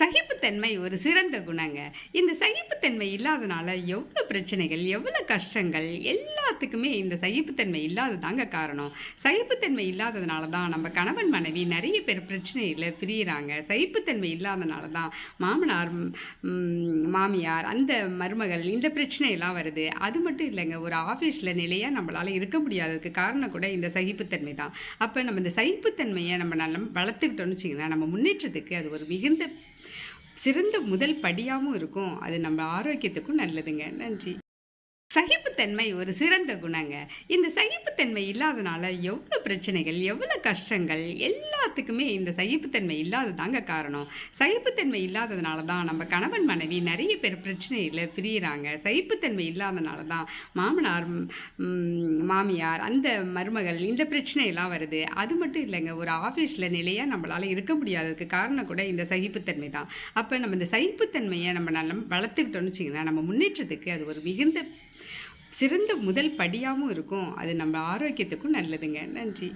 சகிப்புத்தன்மை ஒரு சிறந்த குணங்க. இந்த சகிப்புத்தன்மை இல்லாதனால எவ்வளோ பிரச்சனைகள் எவ்வளோ கஷ்டங்கள் எல்லாத்துக்குமே இந்த சகிப்புத்தன்மை இல்லாததாங்க காரணம். சகிப்புத்தன்மை இல்லாததுனால தான் நம்ம கணவன் மனைவி நிறைய பேர் பிரச்சனையில் பிரியிறாங்க. சகிப்புத்தன்மை இல்லாதனால தான் மாமனார் மாமியார் அந்த மருமகள் இந்த பிரச்சனையெல்லாம் வருது. அது மட்டும் இல்லைங்க ஒரு ஆஃபீஸில் நிலையாக நம்மளால் இருக்க முடியாததுக்கு காரணம் கூட இந்த சகிப்புத்தன்மை தான். அப்போ நம்ம இந்த சகிப்புத்தன்மையை நம்ம நல்லா வளர்த்துக்கிட்டோம்னு வச்சிங்கன்னா நம்ம முன்னேற்றத்துக்கு அது ஒரு மிகுந்த சிறந்த முதல் படியாகவும் இருக்கும். அது நம்ம ஆரோக்கியத்துக்கும் நல்லதுங்க. நன்றி. சகிப்புத்தன்மை ஒரு சிறந்த குணங்க. இந்த சகிப்புத்தன்மை இல்லாதனால எவ்வளோ பிரச்சனைகள் எவ்வளோ கஷ்டங்கள் எல்லாத்துக்குமே இந்த சகிப்புத்தன்மை இல்லாததாங்க காரணம். சகிப்புத்தன்மை இல்லாததுனால தான் நம்ம கணவன் மனைவி நிறைய பேர் பிரச்சனையில் பிரியிறாங்க. சகிப்புத்தன்மை இல்லாதனால தான் மாமனார் மாமியார் அந்த மருமகள் இந்த பிரச்சனையெல்லாம் வருது. அது மட்டும் இல்லைங்க ஒரு ஆஃபீஸில் நிலையாக நம்மளால் இருக்க முடியாததுக்கு காரணம் கூட இந்த சகிப்புத்தன்மை தான். அப்போ நம்ம இந்த சகிப்புத்தன்மையை நம்ம நல்லா வளர்த்துக்கிட்டோம்னு வச்சிங்கன்னா நம்ம முன்னேற்றத்துக்கு அது ஒரு மிகுந்த சிறந்த முதல் படியாகவும் இருக்கும். அது நம்ம ஆரோக்கியத்துக்கும் நல்லதுங்க. நன்றி.